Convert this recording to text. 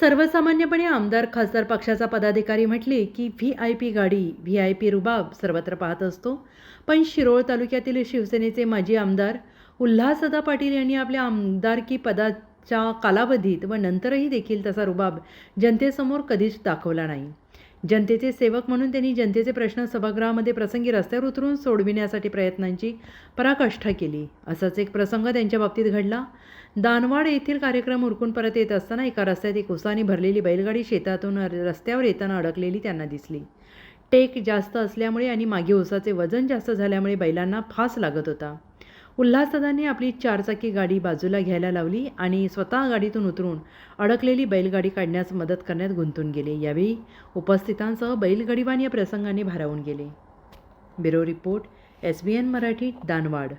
सर्वसामान्यपणे आमदार खासदार पक्षाचा पदाधिकारी म्हटले की व्ही आय पी गाडी व्ही आय पी रुबाब सर्वत्र पाहत असतो. पण शिरोळ तालुक्यातील शिवसेनेचे माजी आमदार उल्हासदा पाटील यांनी आपल्या आमदारकी पदाच्या कालावधीत व नंतरही देखील तसा रुबाब जनतेसमोर कधीच दाखवला नाही. जनतेचे सेवक म्हणून त्यांनी जनतेचे प्रश्न सभागृहामध्ये प्रसंगी रस्त्यावर उतरून सोडविण्यासाठी प्रयत्नांची पराकाष्ठा केली. असाच एक प्रसंग त्यांच्या बाबतीत घडला. दानवाड येथील कार्यक्रम उरकून परत येत असताना एका रस्त्यात एक उसाने भरलेली बैलगाडी शेतातून रस्त्यावर येताना अडकलेली त्यांना दिसली. टेक जास्त असल्यामुळे आणि मागे उसाचे वजन जास्त झाल्यामुळे बैलांना फास लागत होता. उल्हासदाने आपली चारचाकी गाडी बाजूला घ्यायला लावली आणि स्वतः गाडीतून उतरून अडकलेली बैलगाडी काढण्यास मदत करण्यात गुंतून गेले. यावेळी उपस्थितांसह बैलगाडीवान या प्रसंगाने भारावून गेले. Bureau report S B N Marathi Danwad.